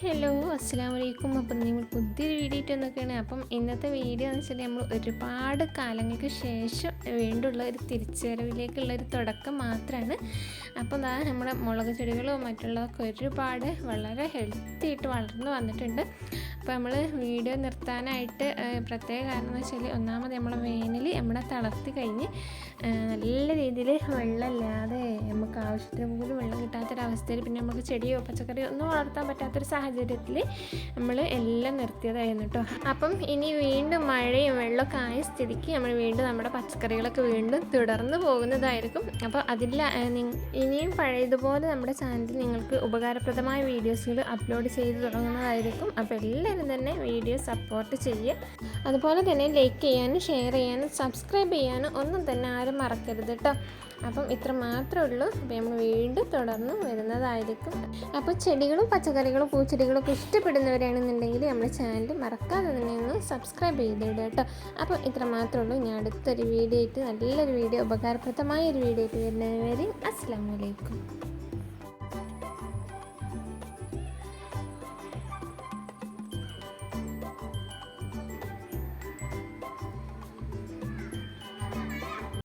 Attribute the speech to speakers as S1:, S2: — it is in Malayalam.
S1: ഹലോ അസ്സാം വലൈക്കും അപ്പം നിങ്ങൾ പുതിയൊരു വീഡിയോ ഇട്ട് വന്നൊക്കെയാണ് അപ്പം ഇന്നത്തെ വീഡിയോ എന്ന് വെച്ചാൽ നമ്മൾ ഒരുപാട് കാലങ്ങൾക്ക് ശേഷം വീണ്ടുള്ള ഒരു തിരിച്ചുവരവിലേക്കുള്ള ഒരു തുടക്കം മാത്രമാണ് അപ്പം അതാ നമ്മുടെ മുളക് ചെടികളോ മറ്റുള്ളതൊക്കെ ഒരുപാട് വളരെ ഹെൽത്തി ആയിട്ട് വളർന്നു വന്നിട്ടുണ്ട്. അപ്പോൾ നമ്മൾ വീഡിയോ നിർത്താനായിട്ട് പ്രത്യേക കാരണം എന്ന് വെച്ചാൽ ഒന്നാമത് നമ്മളെ വേനൽ നമ്മളെ തളർത്തി കഴിഞ്ഞ് നല്ല രീതിയിൽ വെള്ളമില്ലാതെ നമുക്ക് ആവശ്യത്തിന് പോലും വെള്ളം കിട്ടാത്തൊരവസ്ഥയിൽ പിന്നെ നമുക്ക് ചെടിയോ പച്ചക്കറിയോ ഒന്നും വളർത്താൻ പറ്റാത്തൊരു സാഹചര്യത്തിൽ നമ്മൾ എല്ലാം നിർത്തിയതായിരുന്നു കേട്ടോ. അപ്പം ഇനി വീണ്ടും മഴയും വെള്ളമൊക്കെ ആയ സ്ഥിതിക്ക് നമ്മൾ വീണ്ടും നമ്മുടെ പച്ചക്കറികളൊക്കെ വീണ്ടും തുടർന്ന് പോകുന്നതായിരിക്കും. അപ്പോൾ അതിൽ ഇനിയും പഴയതുപോലെ നമ്മുടെ ചാനലിൽ നിങ്ങൾക്ക് ഉപകാരപ്രദമായ വീഡിയോസുകൾ അപ്ലോഡ് ചെയ്ത് തുടങ്ങുന്നതായിരിക്കും. അപ്പോൾ എല്ലാവരും തന്നെ വീഡിയോ സപ്പോർട്ട് ചെയ്യുക. അതുപോലെ തന്നെ ലൈക്ക് ചെയ്യാനും ഷെയർ ചെയ്യാനും സബ്സ്ക്രൈബ് ചെയ്യാനും ഒന്നും തന്നെ ആരും മറക്കരുത് കേട്ടോ. അപ്പം ഇത്ര മാത്രമേ ഉള്ളൂ. അപ്പോൾ നമ്മൾ വീണ്ടും തുടർന്ന് വരുന്നതായിരിക്കും. അപ്പോൾ ചെടികളും പച്ചക്കറികളും പൂച്ചെടികളും ഒക്കെ ഇഷ്ടപ്പെടുന്നവരാണെന്നുണ്ടെങ്കിൽ നമ്മുടെ ചാനൽ മറക്കാതെ തന്നെ ഒന്ന് സബ്സ്ക്രൈബ് ചെയ്തിടുക കേട്ടോ. അപ്പോൾ ഇത്ര മാത്രമേ ഉള്ളൂ. ഞാൻ അടുത്തൊരു വീഡിയോ ആയിട്ട് നല്ലൊരു വീഡിയോ ഉപകാരപ്രദമായ ഒരു വീഡിയോ ആയിട്ട് വരുന്നവരെയും അസ്സാം വലൈക്കും